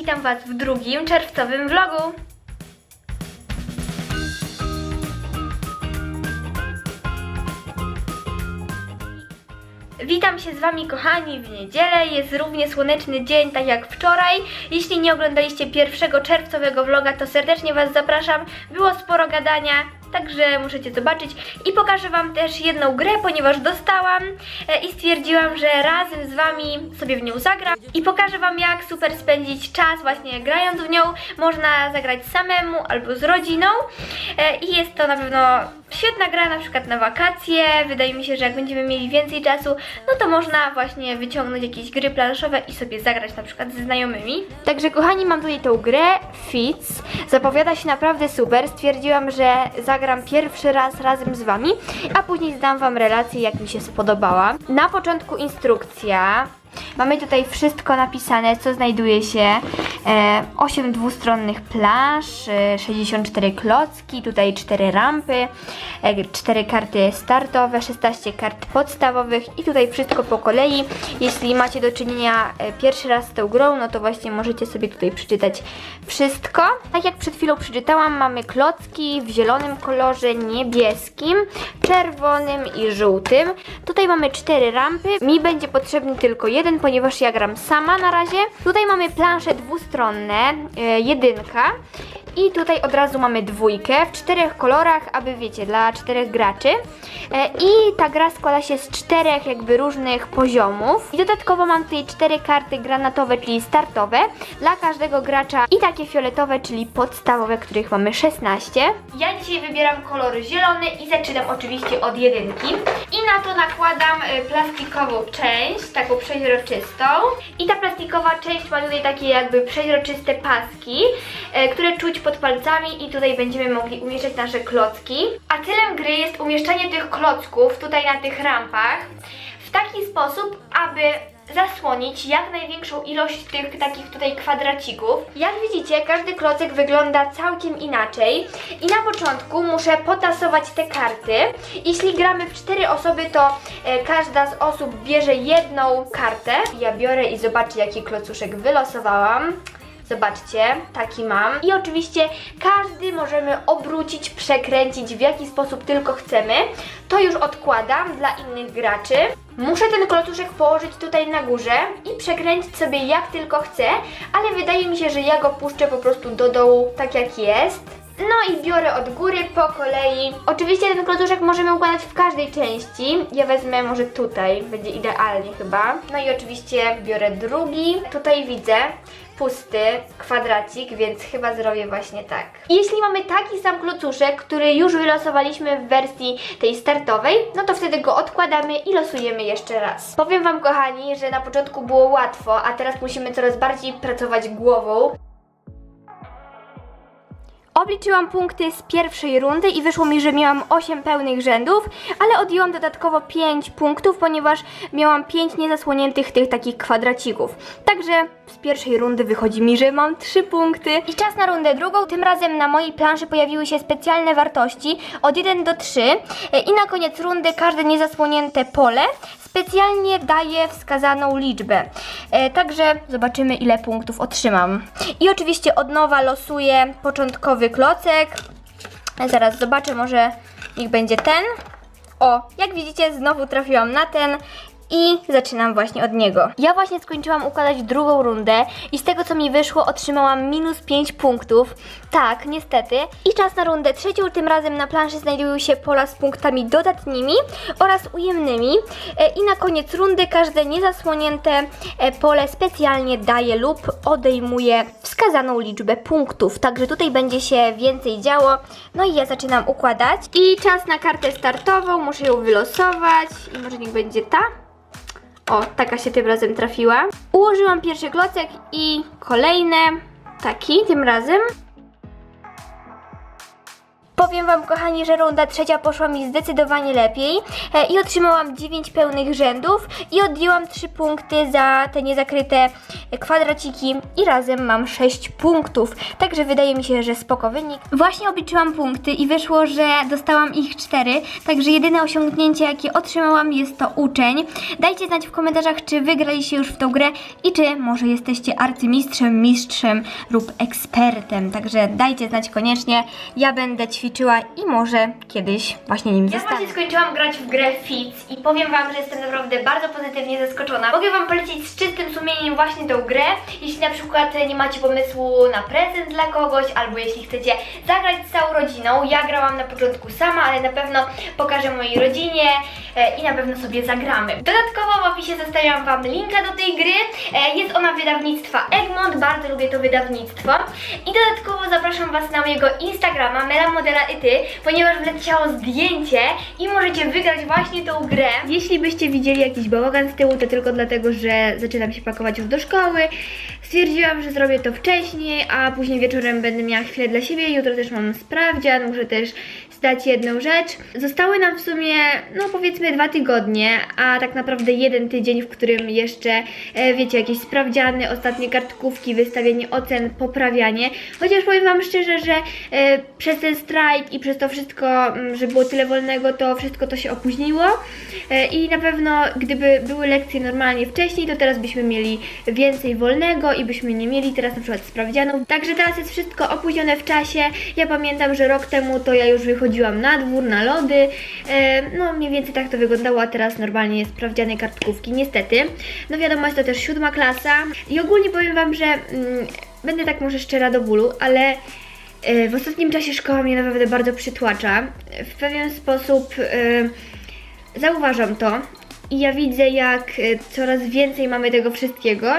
witam Was w drugim czerwcowym vlogu. Witam się z Wami kochani w niedzielę. Jest równie słoneczny dzień, tak jak wczoraj. Jeśli nie oglądaliście pierwszego czerwcowego vloga, to serdecznie Was zapraszam. Było sporo gadania, także możecie zobaczyć. I pokażę Wam też jedną grę, ponieważ dostałam e, i stwierdziłam, że razem z Wami sobie w nią zagram. I pokażę Wam, jak super spędzić czas właśnie grając w nią. Można zagrać samemu albo z rodziną. E, I jest to na pewno świetna gra, na przykład na wakacje. Wydaje mi się, że jak będziemy mieli więcej czasu, no to można właśnie wyciągnąć jakieś gry planszowe i sobie zagrać na przykład ze znajomymi. Także kochani, mam tutaj tą grę Fits. Zapowiada się naprawdę super. Stwierdziłam, że zagram pierwszy raz razem z Wami, a później zdam Wam relację, jak mi się spodobała. Na początku instrukcja. Mamy tutaj wszystko napisane, co znajduje się. E, 8 dwustronnych e, 64 klocki, tutaj 4 rampy, e, 4 karty startowe, 16 kart podstawowych i tutaj wszystko po kolei. Jeśli macie do czynienia e, pierwszy raz z tą grą, no to właśnie możecie sobie tutaj przeczytać wszystko. Tak jak przed chwilą przeczytałam, mamy klocki w zielonym kolorze, niebieskim, czerwonym i żółtym. Tutaj mamy 4 rampy. Mi będzie potrzebny tylko jeden, ponieważ ja gram sama na razie. Tutaj mamy plansze dwustronne, e, jedynka. I tutaj od razu mamy dwójkę w czterech kolorach, aby wiecie, dla czterech graczy. E, I ta gra składa się z czterech jakby różnych poziomów. I dodatkowo mam tutaj cztery karty granatowe, czyli startowe dla każdego gracza i takie fioletowe, czyli podstawowe, których mamy 16. Ja dzisiaj wybieram kolor zielony i zaczynam oczywiście od jedynki. I na to nakładam e, plastikową część, taką przeźroczystą. I ta plastikowa część ma tutaj takie jakby przeźroczyste paski, e, które czuć pod palcami i tutaj będziemy mogli umieszczać nasze klocki. A celem gry jest umieszczanie tych klocków tutaj na tych rampach w taki sposób, aby zasłonić jak największą ilość tych takich tutaj kwadracików. Jak widzicie, każdy klocek wygląda całkiem inaczej i na początku muszę potasować te karty. Jeśli gramy w cztery osoby, to e, każda z osób bierze jedną kartę. Ja biorę i zobaczę jaki klocuszek wylosowałam. Zobaczcie, taki mam. I oczywiście każdy możemy obrócić, przekręcić w jaki sposób tylko chcemy. To już odkładam dla innych graczy. Muszę ten klocuszek położyć tutaj na górze i przekręcić sobie jak tylko chcę, ale wydaje mi się, że ja go puszczę po prostu do dołu tak jak jest. No i biorę od góry po kolei. Oczywiście ten klocuszek możemy układać w każdej części. Ja wezmę może tutaj, będzie idealnie chyba. No i oczywiście biorę drugi. Tutaj widzę pusty kwadracik, więc chyba zrobię właśnie tak. Jeśli mamy taki sam klocuszek, który już wylosowaliśmy w wersji tej startowej, no to wtedy go odkładamy i losujemy jeszcze raz. Powiem Wam kochani, że na początku było łatwo, a teraz musimy coraz bardziej pracować głową. Obliczyłam punkty z pierwszej rundy i wyszło mi, że miałam 8 pełnych rzędów, ale odjęłam dodatkowo 5 punktów, ponieważ miałam 5 niezasłoniętych tych takich kwadracików. Także z pierwszej rundy wychodzi mi, że mam 3 punkty. I czas na rundę drugą. Tym razem na mojej planszy pojawiły się specjalne wartości od 1 do 3 E, i na koniec rundy każde niezasłonięte pole specjalnie daje wskazaną liczbę. E, także zobaczymy ile punktów otrzymam. I oczywiście od nowa losuję początkowy klocek. E, Zaraz zobaczę, może niech będzie ten. O, jak widzicie znowu trafiłam na ten i zaczynam właśnie od niego. Ja właśnie skończyłam układać drugą rundę i z tego co mi wyszło otrzymałam minus 5 punktów. Tak, niestety. I czas na rundę trzecią, tym razem na planszy znajdują się pola z punktami dodatnimi oraz ujemnymi. E, I na koniec rundy każde niezasłonięte e, pole specjalnie daje lub odejmuje wskazaną liczbę punktów. Także tutaj będzie się więcej działo. No i ja zaczynam układać. I czas na kartę startową, muszę ją wylosować i może niech będzie ta. O, taka się tym razem trafiła. Ułożyłam pierwszy klocek i kolejne. Taki tym razem. Powiem Wam, kochani, że runda trzecia poszła mi zdecydowanie lepiej e, i otrzymałam 9 pełnych rzędów i odjęłam 3 punkty za te niezakryte kwadraciki i razem mam 6 punktów. Także wydaje mi się, że spoko wynik. Właśnie obliczyłam punkty i wyszło, że dostałam ich 4, także jedyne osiągnięcie, jakie otrzymałam jest to uczeń. Dajcie znać w komentarzach, czy wygraliście już w tą grę i czy może jesteście arcymistrzem, mistrzem lub ekspertem. Także dajcie znać koniecznie. Ja będę ćwiczyła i może kiedyś właśnie nim Ja właśnie skończyłam grać w grę Fitz i powiem Wam, że jestem naprawdę bardzo pozytywnie zaskoczona. Mogę Wam polecić z czystym sumieniem właśnie tą grę, jeśli na przykład nie macie pomysłu na prezent dla kogoś, albo jeśli chcecie zagrać z całą rodziną. Ja grałam na początku sama, ale na pewno pokażę mojej rodzinie e, i na pewno sobie zagramy. Dodatkowo w opisie zostawiam Wam linka do tej gry. E, jest ona wydawnictwa Egmont, bardzo lubię to wydawnictwo. I dodatkowo zapraszam Was na mojego Instagrama Mela Modela i Ty, ponieważ wleciało zdjęcie i możecie wygrać właśnie tą grę. Jeśli byście widzieli jakiś bałagan z tyłu, to tylko dlatego, że zaczynam się pakować już do szkoły. Stwierdziłam, że zrobię to wcześniej, a później wieczorem będę miała chwilę dla siebie. Jutro też mam sprawdzian, muszę też zdać jedną rzecz. Zostały nam w sumie, no powiedzmy dwa tygodnie, a tak naprawdę jeden tydzień, w którym jeszcze, e, wiecie, jakieś sprawdziany, ostatnie kartkówki, wystawienie ocen, poprawianie. Chociaż powiem Wam szczerze, że e, przez ten strajk i przez to wszystko, mm, że było tyle wolnego, to wszystko to się opóźniło. E, I na pewno, gdyby były lekcje normalnie wcześniej, to teraz byśmy mieli więcej wolnego i byśmy nie mieli teraz na przykład sprawdzianów. Także teraz jest wszystko opóźnione w czasie. Ja pamiętam, że rok temu to ja już wychodziłam na dwór, na lody. E, No mniej więcej tak to wyglądało, a teraz normalnie jest sprawdziane kartkówki, niestety. No wiadomo, jest to też siódma klasa. I ogólnie powiem Wam, że mm, będę tak może szczera do bólu, ale e, w ostatnim czasie szkoła mnie naprawdę bardzo przytłacza. W pewien sposób... e, Zauważam to i ja widzę, jak coraz więcej mamy tego wszystkiego,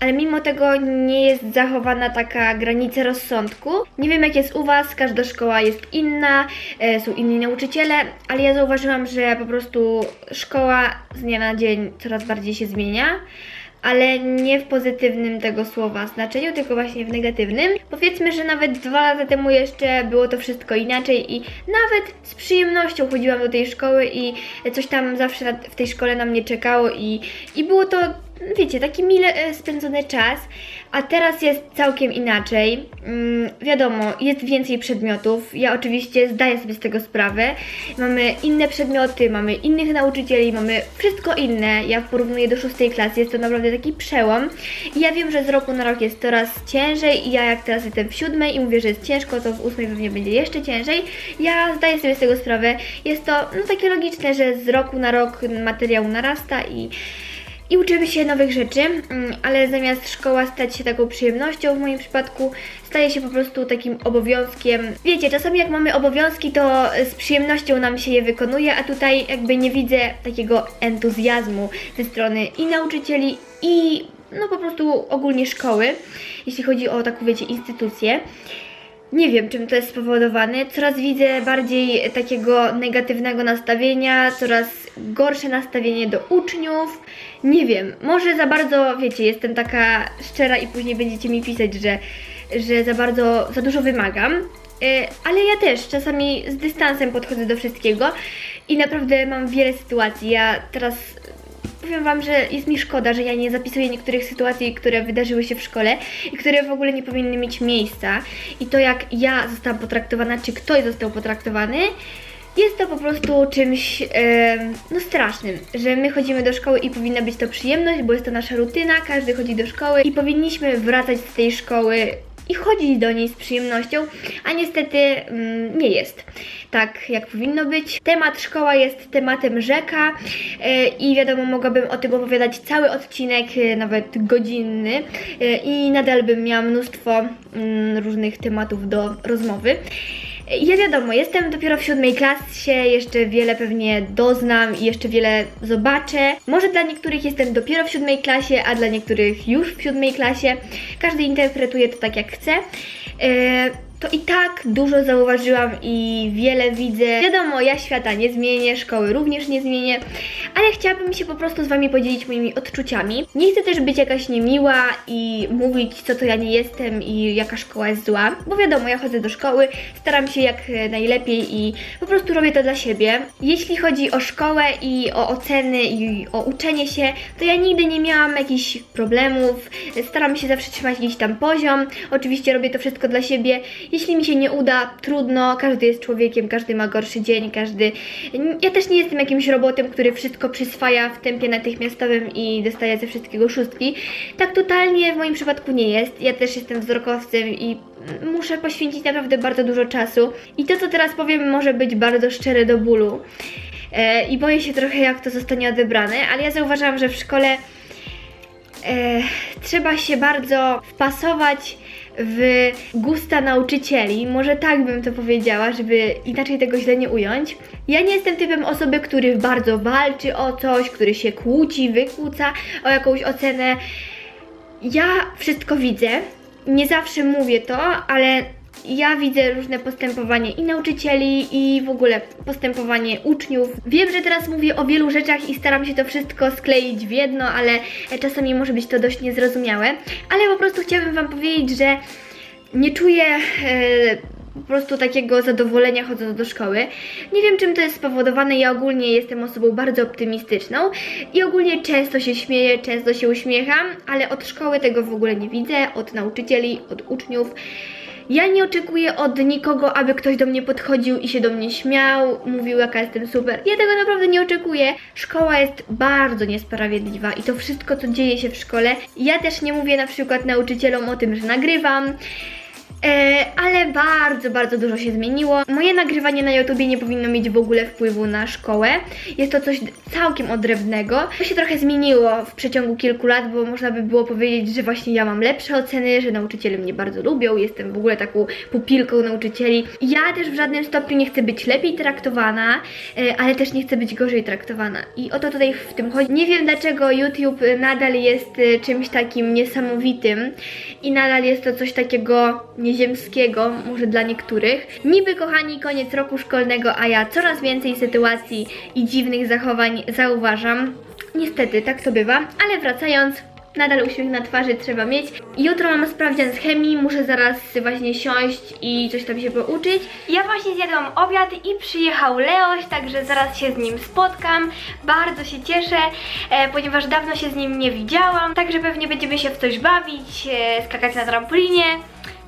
ale mimo tego nie jest zachowana taka granica rozsądku. Nie wiem, jak jest u Was, każda szkoła jest inna, e, są inni nauczyciele, ale ja zauważyłam, że po prostu szkoła z dnia na dzień coraz bardziej się zmienia ale nie w pozytywnym tego słowa znaczeniu, tylko właśnie w negatywnym. Powiedzmy, że nawet dwa lata temu jeszcze było to wszystko inaczej i nawet z przyjemnością chodziłam do tej szkoły i coś tam zawsze w tej szkole na mnie czekało i, i było to, wiecie, taki mile e, spędzony czas, a teraz jest całkiem inaczej. Mm, wiadomo, jest więcej przedmiotów. Ja oczywiście zdaję sobie z tego sprawę. Mamy inne przedmioty, mamy innych nauczycieli, mamy wszystko inne. Ja porównuję do szóstej klasy, jest to naprawdę taki przełom. I ja wiem, że z roku na rok jest coraz ciężej i ja jak teraz jestem w siódmej i mówię, że jest ciężko, to w ósmej pewnie będzie jeszcze ciężej. Ja zdaję sobie z tego sprawę. Jest to no, takie logiczne, że z roku na rok materiał narasta i i uczymy się nowych rzeczy, mm, ale zamiast szkoła stać się taką przyjemnością, w moim przypadku staje się po prostu takim obowiązkiem. Wiecie, czasami jak mamy obowiązki, to z przyjemnością nam się je wykonuje, a tutaj jakby nie widzę takiego entuzjazmu ze strony i nauczycieli, i no po prostu ogólnie szkoły, jeśli chodzi o taką, wiecie, instytucję. Nie wiem, czym to jest spowodowane. Coraz widzę bardziej takiego negatywnego nastawienia, coraz gorsze nastawienie do uczniów. Nie wiem, może za bardzo, wiecie, jestem taka szczera i później będziecie mi pisać, że, że za bardzo, za dużo wymagam. E, Ale ja też czasami z dystansem podchodzę do wszystkiego i naprawdę mam wiele sytuacji. Ja teraz Powiem Wam, że jest mi szkoda, że ja nie zapisuję niektórych sytuacji, które wydarzyły się w szkole i które w ogóle nie powinny mieć miejsca. I to, jak ja zostałam potraktowana, czy ktoś został potraktowany, jest to po prostu czymś no strasznym, że my chodzimy do szkoły i powinna być to przyjemność, bo jest to nasza rutyna, każdy chodzi do szkoły i powinniśmy wracać z tej szkoły i chodzić do niej z przyjemnością, a niestety mm, nie jest tak, jak powinno być. Temat szkoła jest tematem rzeka e, i wiadomo, mogłabym o tym opowiadać cały odcinek, e, nawet godzinny e, i nadal bym miała mnóstwo mm, różnych tematów do rozmowy. Ja wiadomo, jestem dopiero w siódmej klasie, jeszcze wiele pewnie doznam i jeszcze wiele zobaczę. Może dla niektórych jestem dopiero w siódmej klasie, a dla niektórych już w siódmej klasie. Każdy interpretuje to tak jak chce. E, to i tak dużo zauważyłam i wiele widzę. Wiadomo, ja świata nie zmienię, szkoły również nie zmienię, ale chciałabym się po prostu z Wami podzielić moimi odczuciami. Nie chcę też być jakaś niemiła i mówić, co to ja nie jestem i jaka szkoła jest zła, bo wiadomo, ja chodzę do szkoły, staram się jak najlepiej i po prostu robię to dla siebie. Jeśli chodzi o szkołę i o oceny i o uczenie się, to ja nigdy nie miałam jakichś problemów, staram się zawsze trzymać jakiś tam poziom. Oczywiście robię to wszystko dla siebie. Jeśli mi się nie uda, trudno, każdy jest człowiekiem, każdy ma gorszy dzień, każdy. Ja też nie jestem jakimś robotem, który wszystko przyswaja w tempie natychmiastowym i dostaje ze wszystkiego szóstki. Tak totalnie w moim przypadku nie jest. Ja też jestem wzrokowcem i muszę poświęcić naprawdę bardzo dużo czasu. I to, co teraz powiem, może być bardzo szczere do bólu. E, I boję się trochę, jak to zostanie odebrane, ale ja zauważyłam, że w szkole trzeba się bardzo wpasować w gusta nauczycieli. Może tak bym to powiedziała, żeby inaczej tego źle nie ująć. Ja nie jestem typem osoby, który bardzo walczy o coś, który się kłóci, wykłóca o jakąś ocenę. Ja wszystko widzę. Nie zawsze mówię to, ale ja widzę różne postępowanie i nauczycieli, i w ogóle postępowanie uczniów. Wiem, że teraz mówię o wielu rzeczach i staram się to wszystko skleić w jedno, ale czasami może być to dość niezrozumiałe. Ale po prostu chciałabym Wam powiedzieć, że nie czuję e, po prostu takiego zadowolenia chodząc do szkoły. Nie wiem czym to jest spowodowane, ja ogólnie jestem osobą bardzo optymistyczną i ogólnie często się śmieję, często się uśmiecham, ale od szkoły tego w ogóle nie widzę, od nauczycieli, od uczniów. Ja nie oczekuję od nikogo, aby ktoś do mnie podchodził i się do mnie śmiał, mówił jaka jestem super. Ja tego naprawdę nie oczekuję. Szkoła jest bardzo niesprawiedliwa i to wszystko, co dzieje się w szkole. Ja też nie mówię na przykład nauczycielom o tym, że nagrywam. E, ale bardzo, bardzo dużo się zmieniło. Moje nagrywanie na YouTubie nie powinno mieć w ogóle wpływu na szkołę. Jest to coś całkiem odrębnego. To się trochę zmieniło w przeciągu kilku lat, bo można by było powiedzieć, że właśnie ja mam lepsze oceny, że nauczyciele mnie bardzo lubią, jestem w ogóle taką pupilką nauczycieli. Ja też w żadnym stopniu nie chcę być lepiej traktowana, e, ale też nie chcę być gorzej traktowana. I o to tutaj w tym chodzi. Nie wiem dlaczego YouTube nadal jest e, czymś takim niesamowitym i nadal jest to coś takiego nieziemskiego, może dla niektórych. Niby kochani, koniec roku szkolnego, a ja coraz więcej sytuacji i dziwnych zachowań zauważam. Niestety, tak to bywa, ale wracając, Nadal uśmiech na twarzy trzeba mieć. Jutro mam sprawdzian z chemii, muszę zaraz właśnie siąść i coś tam się pouczyć. Ja właśnie zjadłam obiad i przyjechał Leoś, także zaraz się z nim spotkam. Bardzo się cieszę, e, ponieważ dawno się z nim nie widziałam, także pewnie będziemy się w coś bawić, e, skakać na trampolinie.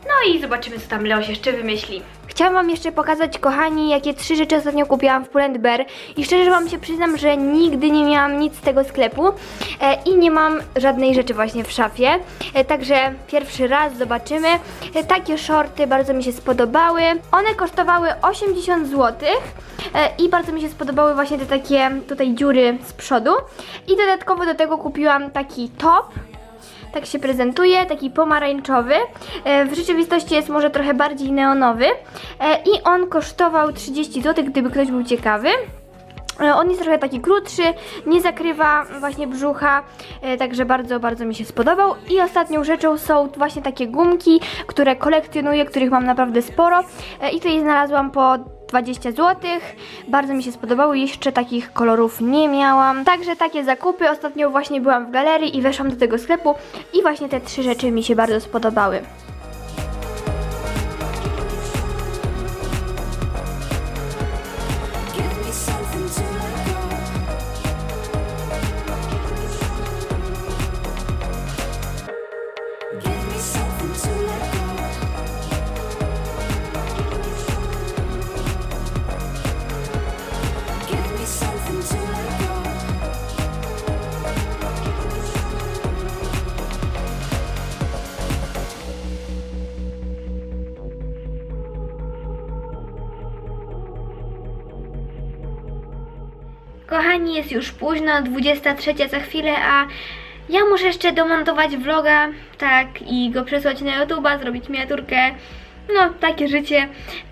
No i zobaczymy, co tam Leoś jeszcze wymyśli. Chciałam Wam jeszcze pokazać, kochani, jakie trzy rzeczy ostatnio kupiłam w Pull&Bear i szczerze Wam się przyznam, że nigdy nie miałam nic z tego sklepu e, i nie mam żadnej rzeczy właśnie w szafie, e, także pierwszy raz zobaczymy. E, takie shorty bardzo mi się spodobały, one kosztowały 80 zł e, i bardzo mi się spodobały właśnie te takie tutaj dziury z przodu i dodatkowo do tego kupiłam taki top, tak się prezentuje, taki pomarańczowy. E, W rzeczywistości jest może trochę bardziej neonowy E, i on kosztował 30 zł, gdyby ktoś był ciekawy. E, On jest trochę taki krótszy, nie zakrywa właśnie brzucha, także bardzo, bardzo mi się spodobał. I ostatnią rzeczą są właśnie takie gumki, które kolekcjonuję, których mam naprawdę sporo. I tutaj znalazłam po 20 zł. Bardzo mi się spodobały, jeszcze takich kolorów nie miałam. Także takie zakupy. Ostatnio właśnie byłam w galerii i weszłam do tego sklepu i właśnie te trzy rzeczy mi się bardzo spodobały. Kochani, jest już późno, 23 za chwilę, a ja muszę jeszcze domontować vloga, tak, i go przesłać na YouTube'a, zrobić miniaturkę. No, takie życie,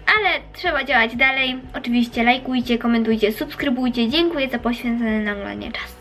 ale trzeba działać dalej. Oczywiście lajkujcie, komentujcie, subskrybujcie. Dziękuję za poświęcony na oglądanie czas.